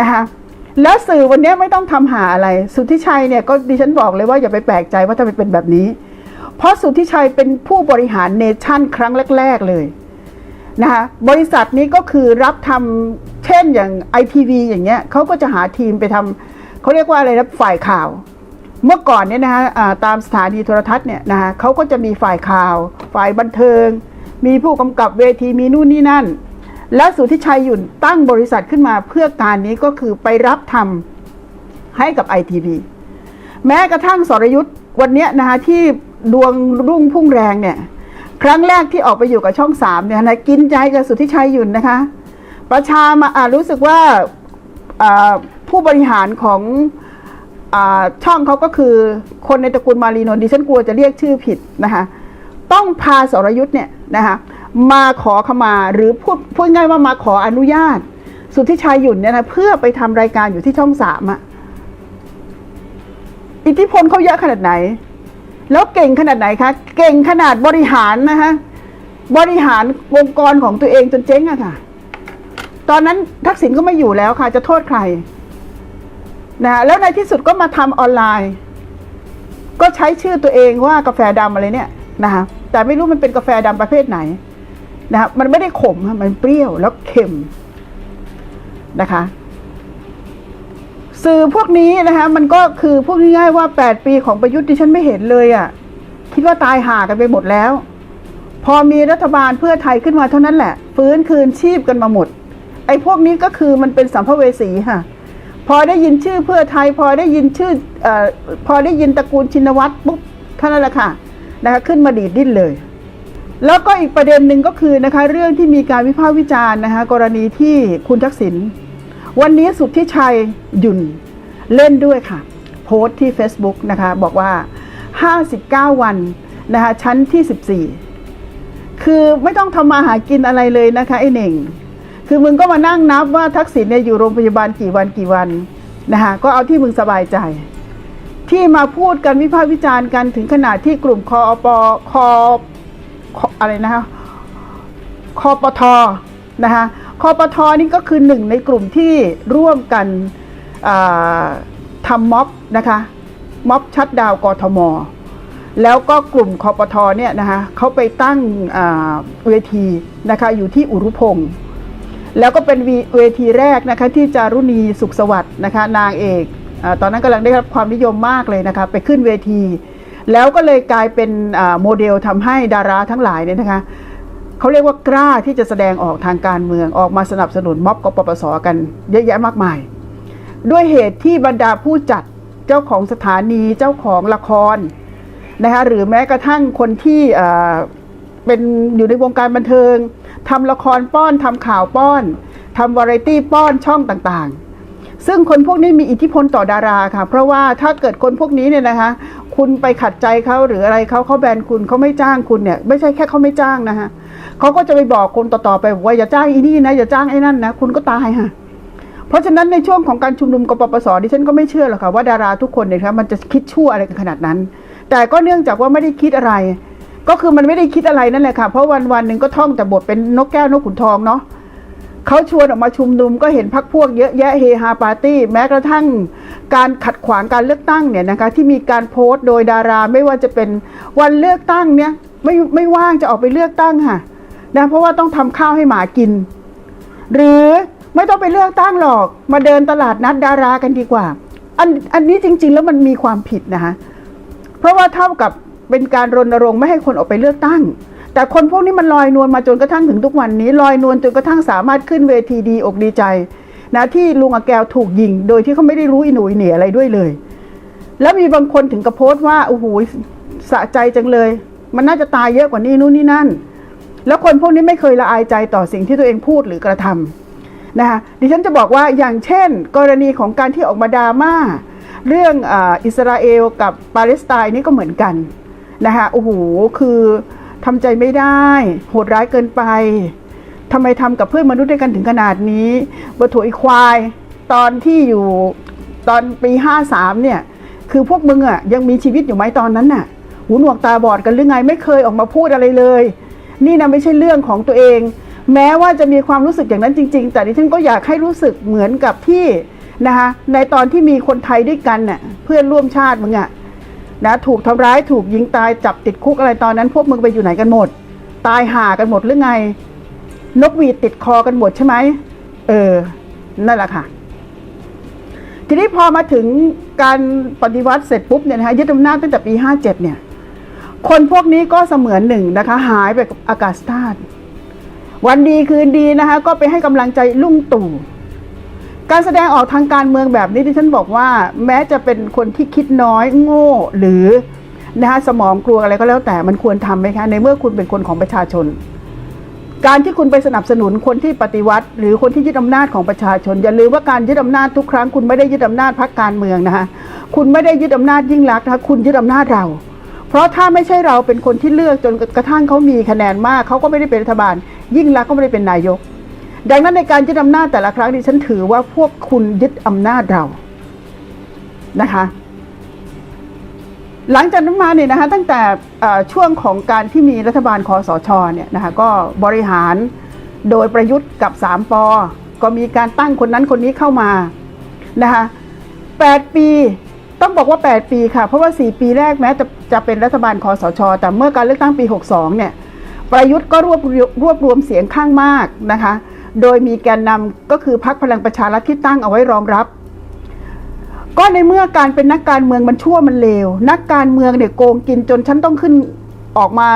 นะคะแล้วสื่อวันนี้ไม่ต้องทำหาอะไร สุทธิชัยเนี่ยก็ดิฉันบอกเลยว่าอย่าไปแปลกใจว่าทำไมเป็นแบบนี้ เพราะสุทธิชัยเป็นผู้บริหารเนชั่นครั้งแรก ๆ เลยนะคะบริษัทนี้ก็คือรับทำเช่นอย่าง ITV อย่างเงี้ยเขาก็จะหาทีมไปทำเขาเรียกว่าอะไรนะฝ่ายข่าว เมื่อก่อนเนี่ยนะคะอ่าตามสถานีโทรทัศน์เนี่ยนะคะเขาก็จะมีฝ่ายข่าว ฝ่ายบันเทิง มีผู้กำกับเวทีมีนู่นนี่นั่น และสุทธิชัยหยุ่นตั้งบริษัทขึ้นมาเพื่อการนี้ก็คือไปรับทำให้กับไอทีวีแม้กระทั่งสรยุทธ์วันนี้นะคะที่ดวงรุ่งพุ่งแรงเนี่ย ครั้งแรกที่ออกไปอยู่กับช่องสามเนี่ยนะกินใจกับสุทธิชัยหยุ่นนะคะ ประชามาอารู้สึกว่าผู้บริหารของอช่องเขาก็คือคนในตระกูลมารีนนดิฉันกลัวจะเรียกชื่อผิดนะคะต้องพาสรยุทธ์เนี่ยนะคะ มาขอขมาหรือพูดพูดง่ายว่ามาขออนุญาต สุทธิชัยหยุ่นเนี่ยนะเพื่อไปทำรายการอยู่ที่ช่องสามอะอิทธิพลเขาเยอะขนาดไหน แล้วเก่งขนาดไหนคะเก่งขนาดบริหารนะคะบริหารองค์กรของตัวเองจนเจ๊งอะค่ะ ตอนนั้นทักษิณก็ไม่อยู่แล้วค่ะ จะโทษใครนะแล้วในที่สุดก็มาทำออนไลน์ ก็ใช้ชื่อตัวเองว่ากาแฟดำอะไรเนี่ยนะคะแต่ไม่รู้มันเป็นกาแฟดำประเภทไหน นะคะมันไม่ได้ขมค่ะมันเปรี้ยวแล้วเค็มนะคะ สื่อพวกนี้นะคะ มันก็คือพูดง่ายๆว่า 8 ปีของประยุทธ์ที่ฉันไม่เห็นเลยอะ่ะ คิดว่าตายห่ากันไปหมดแล้ว พอมีรัฐบาลเพื่อไทยขึ้นมาเท่านั้นแหละ ฟื้นคืนชีพกันมาหมด ไอ้พวกนี้ก็คือมันเป็นสัมภเวสีค่ะพอได้ยินชื่อเพื่อไทย พอได้ยินชื่อเออพอได้ยินตระกูลชินวัตรปุ๊บเท่านั้นแหละค่ะนะคะขึ้นมาดีดดิ้นเลย แล้วก็อีกประเด็นหนึ่งก็คือนะคะเรื่องที่มีการวิพากษ์วิจารณ์นะคะกรณีที่คุณทักษิณวันนี้สุทธิชัยยุ่นเล่นด้วยค่ะ โพสต์ที่ Facebook นะคะบอกว่า 59 วันนะคะชั้นที่ 14 คือไม่ต้องทำมาหากินอะไรเลยนะคะไอ้เหน่ง คือมึงก็มานั่งนับว่าทักษิณเนี่ยอยู่โรงพยาบาลกี่วันกี่วันนะคะก็เอาที่มึงสบายใจที่มาพูดกันวิพากษ์วิจารณ์กันถึงขนาดที่กลุ่มคอปคอ อะไรนะคะคอปทนะคะคอปทนี่ก็คือหนึ่งในกลุ่มที่ร่วมกันอ่าทำม็อบนะคะม็อบชัดดาวกทม แล้วก็กลุ่มคอปทเนี่ยนะคะเขาไปตั้งเวทีนะคะอยู่ที่อุรุพงศ์แล้วก็เป็นเวทีแรกนะคะที่จารุณีสุขสวัสดิ์นะคะนางเอกอตอนนั้นกำลังได้รับความนิยมมากเลยนะคะไปขึ้นเวที แล้วก็เลยกลายเป็นโมเดลทำให้ดาราทั้งหลายเนี่ยนะคะเขาเรียกว่ากล้าที่จะแสดงออกทางการเมืองออกมาสนับสนุนม็อบกปปสกันเยอะแยะมากมาย ด้วยเหตุที่บรรดาผู้จัดเจ้าของสถานีเจ้าของละครนะคะหรือแม้กระทั่งคนที่เป็นอยู่ในวงการบันเทิงทำละครป้อนทำข่าวป้อนทำวาไรตี้ป้อนช่องต่างๆ ซึ่งคนพวกนี้มีอิทธิพลต่อดาราค่ะ เพราะว่าถ้าเกิดคนพวกนี้เนี่ยนะคะ คุณไปขัดใจเขาหรืออะไรเขาเขาแบนคุณเขาไม่จ้างคุณเนี่ย ไม่ใช่แค่เขาไม่จ้างนะคะเขาก็จะไปบอกคนต่อๆไปว่าอย่าจ้างอีนี่นะอย่าจ้างไอ้นั่นนะคุณก็ตายค่ะเพราะฉะนั้นในช่วงของการชุมนุมกปปสดิฉันก็ไม่เชื่อหรอกค่ะว่าดาราทุกคนเนี่ยครับมันจะคิดชั่วอะไรกันขนาดนั้น แต่ก็เนื่องจากว่าไม่ได้คิดอะไร ก็คือมันไม่ได้คิดอะไรนั่นแหละค่ะเพราะวันวันๆหนึ่งก็ท่องแต่บทเป็นนกแก้วนกขุนทองเนาะ เขาชวนออกมาชุมนุมก็เห็นพักพวกเยอะแยะเฮฮาปาร์ตี้แม้กระทั่งการขัดขวางการเลือกตั้งเนี่ยนะคะที่มีการโพสต์โดยดาราไม่ว่าจะเป็นวันเลือกตั้งเนี่ยไม่ไม่ว่างจะออกไปเลือกตั้งค่ะนะเพราะว่าต้องทำข้าวให้หมากิน หรือไม่ต้องไปเลือกตั้งหรอกมาเดินตลาดนัดดารากันดีกว่า อันอันนี้จริง ๆ แล้วมันมีความผิดนะคะเพราะว่าเท่ากับเป็นการรณรงค์ไม่ให้คนออกไปเลือกตั้ง แต่คนพวกนี้มันลอยนวลมาจนกระทั่งถึงทุกวันนี้ลอยนวลจนกระทั่งสามารถขึ้นเวทีดีอกดีใจนะที่ลุงอาแกวถูกยิง โดยที่เขาไม่ได้รู้อิหนุยเหนียอะไรด้วยเลย แล้วมีบางคนถึงกับโพสต์ว่าโอ้โหสะใจจังเลย มันน่าจะตายเยอะกว่านี้นู่นนี่นั่น แล้วคนพวกนี้ไม่เคยละอายใจต่อสิ่งที่ตัวเองพูดหรือกระทำนะคะดิฉันจะบอกว่าอย่างเช่น กรณีของการที่ออกมาดราม่าเรื่องอ,อิสราเอลกับปาเลสไตน์นี่ก็เหมือนกันนะคะโอ้โหคือ ทำใจไม่ได้ โหดร้ายเกินไปทำไมทำกับเพื่อนมนุษย์ด้วยกันถึงขนาดนี้บถอีควาย ตอนที่อยู่ตอนปีห้าสามเนี่ย คือพวกมึงอะยังมีชีวิตอยู่ไหมตอนนั้นน่ะ หูหนวกตาบอดกันหรือไงไม่เคยออกมาพูดอะไรเลย นี่นะไม่ใช่เรื่องของตัวเอง แม้ว่าจะมีความรู้สึกอย่างนั้นจริง ๆ แต่ดิฉันก็อยากให้รู้สึกเหมือนกับที่นะคะในตอนที่มีคนไทยด้วยกันน่ะเพื่อนร่วมชาติมึงอะ นะถูกทำร้ายถูกยิงตายจับติดคุกอะไรตอนนั้น พวกมึงไปอยู่ไหนกันหมด ตายห่ากันหมดหรือไง นกหวีดติดคอกันหมดใช่ไหมเออ นั่นแหละค่ะ ทีนี้พอมาถึงการปฏิวัติเสร็จปุ๊บเนี่ยนะคะยึดอำนาจตั้งแต่ปี 57 เนี่ย คนพวกนี้ก็เสมือนหนึ่งนะคะ หายไปกับอากาศธาตุวันดีคืนดีนะคะ ก็ไปให้กำลังใจลุงตู่ การแสดงออกทางการเมืองแบบนี้ที่ฉันบอกว่า แม้จะเป็นคนที่คิดน้อยโง่หรือนะคะสมองกลัวอะไรก็แล้วแต่มันควรทำไหมคะในเมื่อคุณเป็นคนของประชาชน การที่คุณไปสนับสนุนคนที่ปฏิวัติ หรือคนที่ยึดอำนาจของประชาชน อย่าลืมว่าการยึดอำนาจทุกครั้งคุณไม่ได้ยึดอำนาจพรรคการเมืองนะคะคุณไม่ได้ยึดอำนาจยิ่งรักนะคะคุณยึดอำนาจเรา เพราะถ้าไม่ใช่เราเป็นคนที่เลือกจนกระทั่งเขามีคะแนนมากเขาก็ไม่ได้เป็นรัฐบาล ยิ่งรักก็ไม่ได้เป็นนายก ดังนั้นในการยึดอำนาจแต่ละครั้งดิฉันถือว่าพวกคุณยึดอำนาจเรานะคะ หลังจากนั้นมาเนี่ยนะคะตั้งแต่ช่วงของการที่มีรัฐบาลคอสชเนี่ยนะคะก็บริหารโดยประยุทธ์กับสามปอก็มีการตั้งคนนั้นคนนี้เข้ามานะคะแปดปีต้องบอกว่า 8 ปีค่ะ เพราะว่า 4 ปีแรกแม้จะจะเป็นรัฐบาลคอสช แต่เมื่อการเลือกตั้งปี 62เนี่ยประยุทธ์ก็รวบรวบรวมเสียงข้างมากนะคะ โดยมีแกนนำก็คือพรรคพลังประชารัฐที่ตั้งเอาไว้รองรับ ก็ในเมื่อการเป็นนักการเมืองมันชั่วมันเลว นักการเมืองเนี่ยโกงกินจนฉันต้องขึ้นออกมา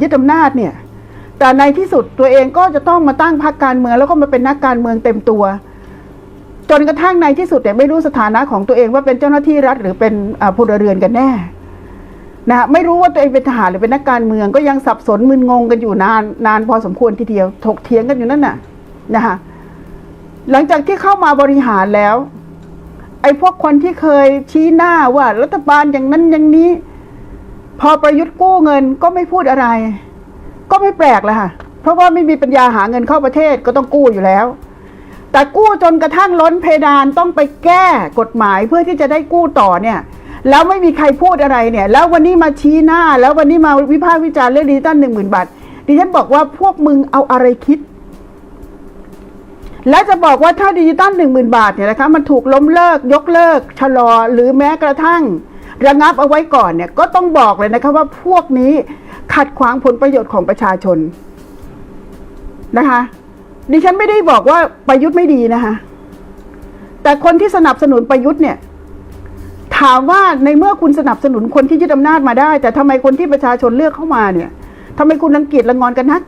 ยึดอำนาจเนี่ยแต่ในที่สุดตัวเองก็จะต้องมาตั้งพรรคการเมืองแล้วก็มาเป็นนักการเมืองเต็มตัว จนกระทั่งในที่สุดเนี่ยไม่รู้สถานะของตัวเองว่าเป็นเจ้าหน้าที่รัฐหรือเป็นพลเรือนกันแน่นะฮะไม่รู้ว่าตัวเองเป็นทหารหรือเป็นนักการเมืองก็ยังสับสนมึนงงกันอยู่นานนานพอสมควรทีเดียวถกเถียงกันอยู่นั่นน่ะ นะคะหลังจากที่เข้ามาบริหารแล้ว ไอ้พวกคนที่เคยชี้หน้าว่า รัฐบาลอย่างนั้นอย่างนี้ พอประยุทธ์กู้เงินก็ไม่พูดอะไร ก็ไม่แปลกเลยค่ะ เพราะว่าไม่มีปัญญาหาเงินเข้าประเทศก็ต้องกู้อยู่แล้ว แต่กู้จนกระทั่งล้นเพดานต้องไปแก้กฎหมายเพื่อที่จะได้กู้ต่อเนี่ยแล้วไม่มีใครพูดอะไรเนี่ย แล้ววันนี้มาชี้หน้า แล้ววันนี้มาวิพากษ์วิจารณ์เรื่องดิจิตอลหนึ่งหมื่นบาทดิฉันบอกว่าพวกมึงเอาอะไรคิด และจะบอกว่าถ้าดิจิตอลหนึ่งหมื่นบาทเนี่ยนะคะมันถูกล้มเลิกยกเลิก ชะลอหรือแม้กระทั่ง ระงับเอาไว้ก่อนเนี่ยก็ต้องบอกเลยนะคะว่าพวกนี้ขัดขวางผลประโยชน์ของประชาชนนะคะดิฉันไม่ได้บอกว่าประยุทธ์ไม่ดีนะคะแต่คนที่สนับสนุนประยุทธ์เนี่ยถามว่าในเมื่อคุณสนับสนุนคนที่ยึดอำนาจมาได้ แต่ทำไมคนที่ประชาชนเลือกเข้ามาเนี่ยทำไมคุณรังเกียจรังงอนกันนัก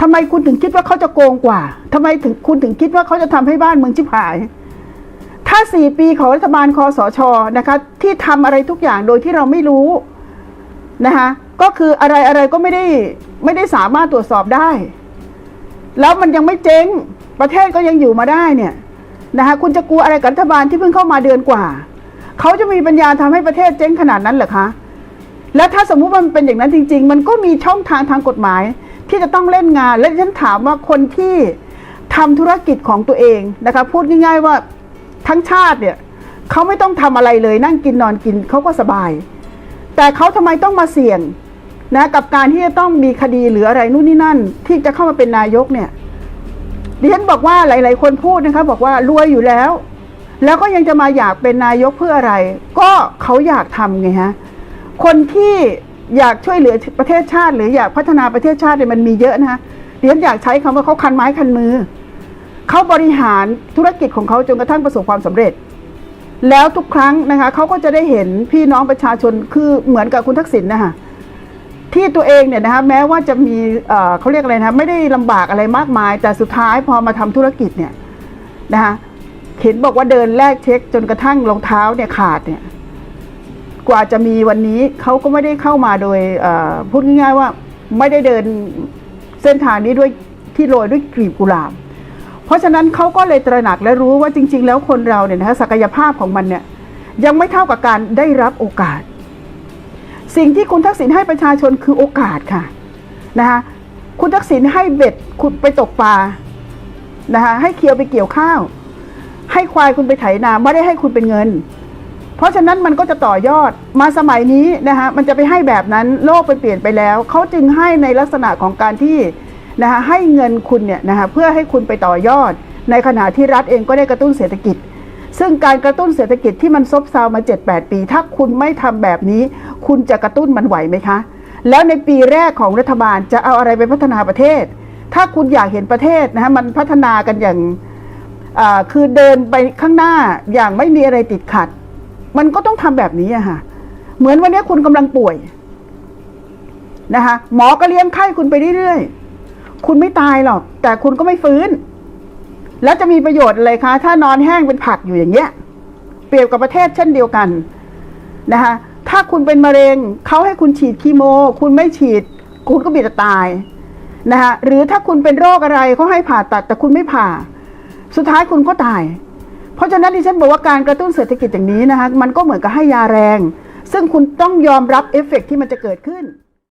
ทำไมคุณถึงคิดว่าเขาจะโกงกว่าทำไมถึงคุณถึงคิดว่าเขาจะทำให้บ้านเมืองชิบหาย ถ้าสี่ปีของรัฐบาลคอสชนะคะที่ทำอะไรทุกอย่างโดยที่เราไม่รู้นะคะก็คืออะไรอะไรก็ไม่ได้ไม่ได้สามารถตรวจสอบได้ แล้วมันยังไม่เจ๊งประเทศก็ยังอยู่มาได้เนี่ยนะคะคุณจะกลัวอะไรกับรัฐบาลที่เพิ่งเข้ามาเดือนกว่า เขาจะมีปัญญาทำให้ประเทศเจ๊งขนาดนั้นเหรอคะ และถ้าสมมุติมันเป็นอย่างนั้นจริง ๆ มันก็มีช่องทางทางกฎหมาย ที่จะต้องเล่นงาน และฉันถามว่าคนที่ทำธุรกิจของตัวเองนะคะพูดง่าย ๆว่าทั้งชาติเนี่ยเขาไม่ต้องทำอะไรเลยนั่งกินนอนกินเขาก็สบาย แต่เขาทำไมต้องมาเสี่ยงนะกับการที่จะต้องมีคดีหรืออะไรนู่นนี่นั่น ที่จะเข้ามาเป็นนายกเนี่ยดิฉันบอกว่าหลาย ๆ คนพูดนะคะบอกว่ารวยอยู่แล้ว แล้วก็ยังจะมาอยากเป็นนายกเพื่ออะไร ก็เขาอยากทำไงฮะคนที่ อยากช่วยเหลือประเทศชาติ หรืออยากพัฒนาประเทศชาติเนี่ยมันมีเยอะนะคะดิฉันอยากใช้คำว่าเขาคันไม้คันมือ เขาบริหารธุรกิจของเขาจนกระทั่งประสบความสำเร็จ แล้วทุกครั้งนะคะเขาก็จะได้เห็นพี่น้องประชาชนคือเหมือนกับคุณทักษิณนะคะที่ตัวเองเนี่ยนะคะแม้ว่าจะมีเเขาเรียกอะไรนะไม่ได้ลำบากอะไรมากมาย แต่สุดท้ายพอมาทำธุรกิจเนี่ยนะคะเห็นบอกว่าเดินแลกเช็คจนกระทั่งรองเท้าเนี่ยขาดเนี่ย กว่าจะมีวันนี้เขาก็ไม่ได้เข้ามาโดยพูดง่ายๆว่าไม่ได้เดินเส้นทางนี้ด้วยที่โรยด้วยกลีบกุหลาบ เพราะฉะนั้นเขาก็เลยตระหนักและรู้ว่าจริง ๆ แล้วคนเราเนี่ยนะคะศักยภาพของมันเนี่ยยังไม่เท่ากับการได้รับโอกาส สิ่งที่คุณทักษิณให้ประชาชนคือโอกาสค่ะนะคะคุณทักษิณให้เบ็ดคุณไปตกปลานะคะให้เคียวไปเกี่ยวข้าว ให้ควายคุณไปไถนาไม่ได้ให้คุณเป็นเงิน เพราะฉะนั้นมันก็จะต่อยอดมาสมัยนี้นะคะมันจะไปให้แบบนั้นโลกไปเปลี่ยนไปแล้วเขาจึงให้ในลักษณะของการที่นะคะให้เงินคุณเนี่ยนะคะเพื่อให้คุณไปต่อยอด ในขณะที่รัฐเองก็ได้กระตุ้นเศรษฐกิจ ซึ่งการกระตุ้นเศรษฐกิจที่มันซบเซามา 7-8 ปี ถ้าคุณไม่ทำแบบนี้ คุณจะกระตุ้นมันไหวไหมคะ แล้วในปีแรกของรัฐบาลจะเอาอะไรไปพัฒนาประเทศ ถ้าคุณอยากเห็นประเทศนะคะมันพัฒนากันอย่างคือเดินไปข้างหน้าอย่างไม่มีอะไรติดขัด มันก็ต้องทำแบบนี้อะค่ะ เหมือนวันนี้คุณกำลังป่วยนะคะ หมอก็เลี้ยงไข้คุณไปเรื่อยๆ คุณไม่ตายหรอก แต่คุณก็ไม่ฟื้น แล้วจะมีประโยชน์อะไรคะ ถ้านอนแห้งเป็นผักอยู่อย่างเงี้ย เปรียบกับประเทศเช่นเดียวกันนะคะ ถ้าคุณเป็นมะเร็งเขาให้คุณฉีดคีโม คุณไม่ฉีด คุณก็มีแต่ตายนะคะหรือถ้าคุณเป็นโรคอะไรเขาให้ผ่าตัด แต่คุณไม่ผ่า สุดท้ายคุณก็ตาย เพราะฉะนั้นที่ฉันบอกว่าการกระตุ้นเศรษฐกิจอย่างนี้นะคะมันก็เหมือนกับให้ยาแรง ซึ่งคุณต้องยอมรับเอฟเฟกต์ที่มันจะเกิดขึ้น